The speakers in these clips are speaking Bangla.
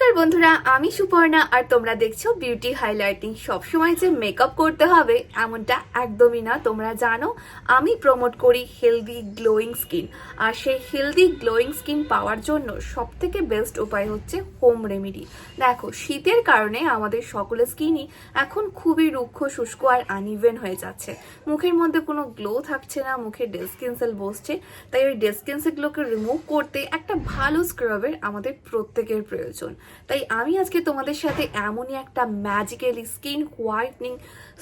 নমস্কার বন্ধুরা, আমি সুপর্ণা আর তোমরা দেখছ বিউটি হাইলাইটিং সবসময় যে মেকআপ করতে হবে, এমনটা একদমই না। তোমরা জানো, আমি প্রমোট করি হেলদি গ্লোয়িং স্কিন আর সেই হেলদি গ্লোয়িং স্কিন পাওয়ার জন্য সব থেকে বেস্ট উপায় হচ্ছে হোম রেমেডি দেখো, শীতের কারণে আমাদের সকলের স্কিনই এখন খুবই রুক্ষ, শুষ্ক আর আনইভেন হয়ে যাচ্ছে। মুখের মধ্যে কোনো গ্লো থাকছে না, মুখে ডেস্কিন সেল বসছে। তাই ওই ডেস্কিন সেলগুলোকে রিমুভ করতে একটা ভালো স্ক্রাবের আমাদের প্রত্যেকের প্রয়োজন। তাই আমি আজকে তোমাদের সাথে এমনই একটা magically skin whitening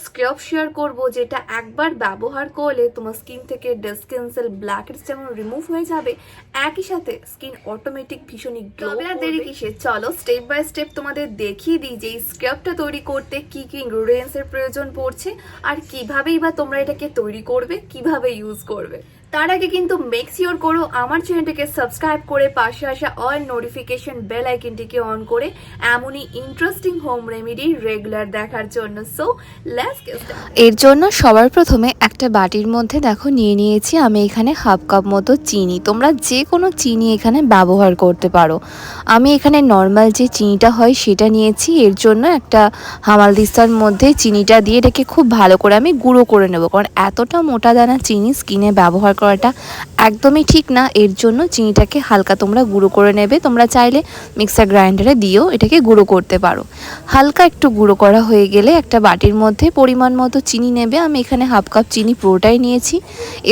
scrub share করব যেটা একবার ব্যবহার করলে তোমার স্কিন থেকে ডেস্কিন সেল ব্ল্যাকেটস যেমন রিমুভ হয়ে যাবে একই সাথে স্কিন অটোমেটিক ভীষণই গ্লো দেরি কিসে চলো স্টেপ বাই স্টেপ তোমাদের দেখিয়ে দিই যে এই স্ক্রাবটা তৈরি করতে কি কি ইনগ্রেডিয়েন্টস এর প্রয়োজন পড়ছে আর কিভাবেই বা তোমরা এটাকে তৈরি করবে কীভাবে ইউজ করবে। তার আগে কিন্তু মেক শিওর করো আমার চ্যানেলটিকে সাবস্ক্রাইব করে পাশে আসা অল নোটিফিকেশন বেল আইকনটিকে অন করে এমনই ইন্টারেস্টিং হোম রেমেডি রেগুলার দেখার জন্য। সো লেটস এর জন্য সবার প্রথমে একটা বাটির মধ্যে দেখো নিয়ে নিয়েছি আমি এখানে হাফ কাপ মতো চিনি। তোমরা যে কোনো চিনি এখানে ব্যবহার করতে পারো। আমি এখানে নর্মাল যে চিনিটা হয় সেটা নিয়েছি। এর জন্য একটা হামালদিস্তার মধ্যে চিনিটা দিয়ে এটাকে খুব ভালো করে আমি গুঁড়ো করে নেব। কারণ এতটা মোটা দানা চিনি স্কিনে ব্যবহার করাটা একদমই ঠিক না। এর জন্য চিনিটাকে হালকা তোমরা গুঁড়ো করে নেবে। তোমরা চাইলে মিক্সার গ্রাইন্ডারে দিয়েও এটাকে গুঁড়ো করতে পারো। হালকা একটু গুঁড়ো করা হয়ে গেলে একটা বাটির মধ্যে পরিমাণ মতো চিনি নেবে। আমি এখানে হাফ কাপ চিনি পুরোটাই নিয়েছি।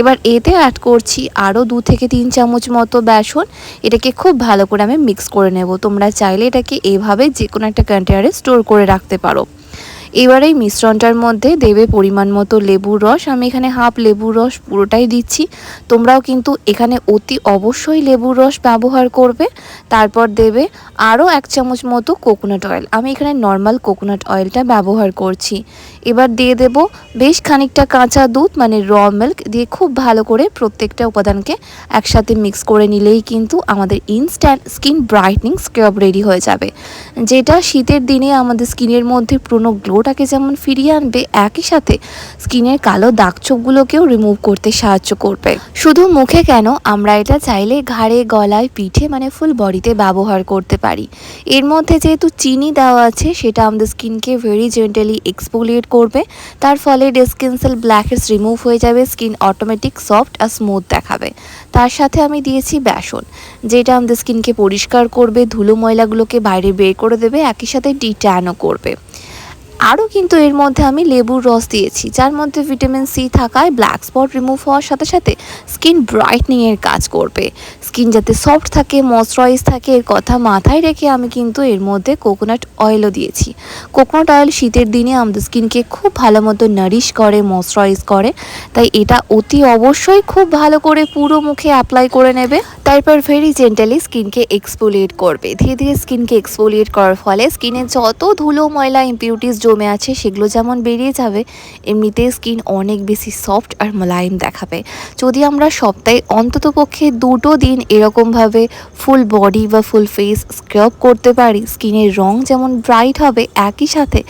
এবার এতে অ্যাড করছি আরও দু থেকে তিন চামচ মতো বেসন। এটাকে খুব ভালো করে আমি মিক্স করে নেব। তোমরা চাইলে এটাকে এভাবে যে কোনো একটা কন্টেনারে স্টোর করে রাখতে পারো। এবার এই মিশ্রণটার মধ্যে দেবে পরিমাণ মতো লেবুর রস। আমি এখানে হাফ লেবুর রস পুরোটাই দিচ্ছি। তোমরাও কিন্তু এখানে অতি অবশ্যই লেবুর রস ব্যবহার করবে। তারপর দেবে আরও এক চামচ মতো কোকোনাট অয়েল আমি এখানে নর্মাল কোকোনাট অয়েলটা ব্যবহার করছি। এবার দিয়ে দেব বেশ খানিকটা কাঁচা দুধ মানে র মিল্ক দিয়ে খুব ভালো করে প্রত্যেকটা উপাদানকে একসাথে মিক্স করে নিলেই কিন্তু আমাদের instant skin brightening scrub ready হয়ে যাবে। যেটা শীতের দিনে আমাদের স্কিনের মধ্যে পুরনো গ্লোটাকে যেমন ফিরিয়ে আনবে, একই সাথে স্কিনের কালো দাগছোপগুলোকেও রিমুভ করতে সাহায্য করবে। শুধু মুখে কেন, আমরা এটা চাইলে ঘাড়ে, গলায়, পিঠে মানে ফুল বডিতে ব্যবহার করতে পারি। এর মধ্যে যেহেতু চিনি দেওয়া আছে, সেটা আমাদের স্কিনকে ভেরি জেন্টালি এক্সপোলিয়েট করবে। তার ফলে ডেস্কিন সেল ব্ল্যাকেটস রিমুভ হয়ে যাবে স্কিন অটোমেটিক সফট আর স্মুথ দেখাবে। তার সাথে আমি দিয়েছি বেসন, যেটা আমাদের স্কিনকে পরিষ্কার করবে, ধুলো ময়লাগুলোকে বাইরে বের করে দেবে, একই সাথে ডিট্যানও করবে। আরও কিন্তু এর মধ্যে আমি লেবুর রস দিয়েছি, যার মধ্যে ভিটামিন সি থাকায় ব্ল্যাক স্পট রিমুভ হওয়ার সাথে সাথে স্কিন ব্রাইটনিংয়ের কাজ করবে। স্কিন যাতে সফট থাকে ময়শ্চারাইজ থাকে, এর কথা মাথায় রেখে আমি কিন্তু এর মধ্যে কোকোনাট অয়েলও দিয়েছি। কোকোনাট অয়েল শীতের দিনে আমাদের স্কিনকে খুব ভালো মতো নারিশ করে ময়শ্চারাইজ করে, তাই এটা অতি অবশ্যই খুব ভালো করে পুরো মুখে অ্যাপ্লাই করে নেবে। তারপর ভেরি জেন্টালি স্কিনকে এক্সফোলিয়েট করবে। ধীরে ধীরে স্কিনকে এক্সফোলিয়েট করার ফলে স্কিনে যত ধুলো, ময়লা ইম্পিউরিটিস জমে আছে, সেগুলো যেমন বেরিয়ে যাবে এমনিতে স্কিন অনেক বেশি সফট আর মোলায়েম দেখাবে। যদি আমরা সপ্তাহে অন্ততপক্ষে দুটো দিন এরকমভাবে ফুল বডি বা ফুল ফেস স্ক্রাব করতে পারি স্কিনের রং যেমন ব্রাইট হবে, একই সাথে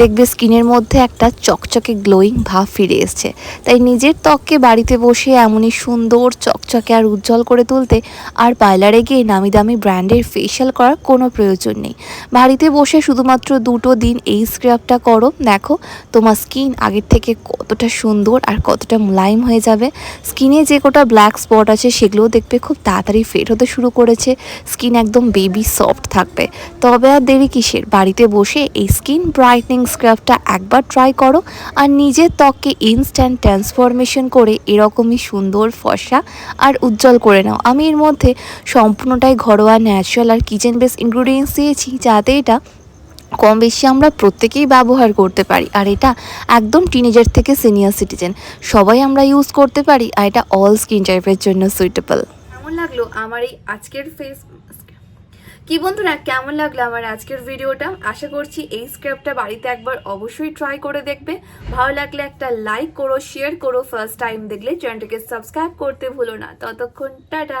দেখবে স্কিনের মধ্যে একটা চকচকে গ্লোয়িং ভাব ফিরে এসছে। তাই নিজের ত্বককে বাড়িতে বসে এমনই সুন্দর, চকচকে আর উজ্জ্বল করে তুলতে আর পার্লারে গিয়ে নামি দামি ব্র্যান্ডের ফেশিয়াল করার কোনো প্রয়োজন নেই। বাড়িতে বসে শুধুমাত্র দুটো দিন এই স্ক্রাবটা করো। দেখো, তোমার স্কিন আগের থেকে কতটা সুন্দর আর কতটা মোলায়েম হয়ে যাবে। স্কিনে যে কটা ব্ল্যাক স্পট আছে, সেগুলোও দেখবে খুব তাড়াতাড়ি ফেড হতে শুরু করেছে। স্কিন একদম বেবি সফট থাকবে। তবে আর দেরি কিসের? বাড়িতে বসে এই স্কিন ব্রাইটনিং স্ক্রাবটা একবার ট্রাই করো আর নিজের ত্বককে ইনস্ট্যান্ট ট্রান্সফরমেশন করে এরকমই সুন্দর ফর্সা আর উজ্জ্বল করে নাও। আমি এর মধ্যে সম্পূর্ণটাই ঘরোয়া ন্যাচারাল আর কিচেন বেস ইনগ্রিডিয়েন্টস দিয়েছি, যাতে এটা কম বেশি আমরা প্রত্যেকেই ব্যবহার করতে পারি। আর এটা একদম টিনেজার থেকে সিনিয়র সিটিজেন সবাই আমরা ইউজ করতে পারি আর এটা অল স্কিন টাইপের জন্য সুইটেবল কেমন লাগল আমার এই আজকের ফেস কি বন্ধুরা, কেমন লাগল আমার আজকের ভিডিওটা? আশা করছি এই স্ক্রাবটা বাড়িতে একবার অবশ্যই ট্রাই করে দেখবে। ভালো লাগলে একটা লাইক করো শেয়ার করো ফার্স্ট টাইম দেখলে চ্যানেলটাকে সাবস্ক্রাইব করতে ভুলো না। ততক্ষণ, টাটা।